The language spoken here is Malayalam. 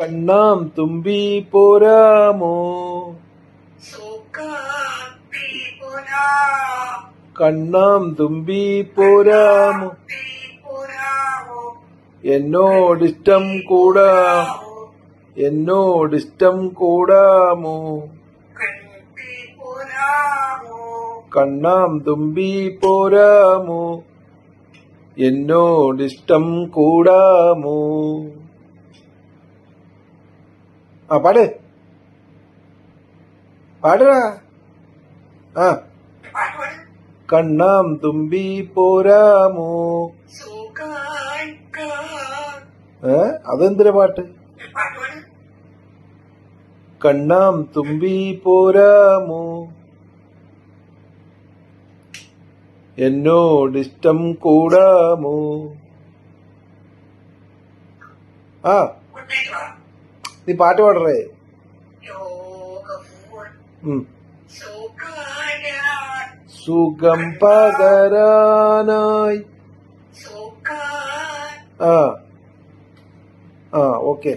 കണ്ണാം തുമ്പി പോരാമോ? കണ്ണാം തുമ്പി പോരാമോ? എന്നോടിഷ്ടം കൂടാ. എന്നോടിഷ്ടം കൂടാമോ? കണ്ണാം തുമ്പി പോരാമോ? എന്നോടിഷ്ടം കൂടാമോ? ആ പാട്. പാടുടാ. ആ. കണ്ണാം തുമ്പി പോരാമോ? ഏ? അതെന്തിനാ പാട്ട്? കണ്ണാം തുമ്പി പോരാമോ? എന്നോടിഷ്ടം കൂടാമോ? ആ. നീ പാട്ട് പാടറേ യോഗഭൂവൻ ഉം. സുഖായ സുഖം പകരാനായി സുഖാ ആ ആ ഓക്കെ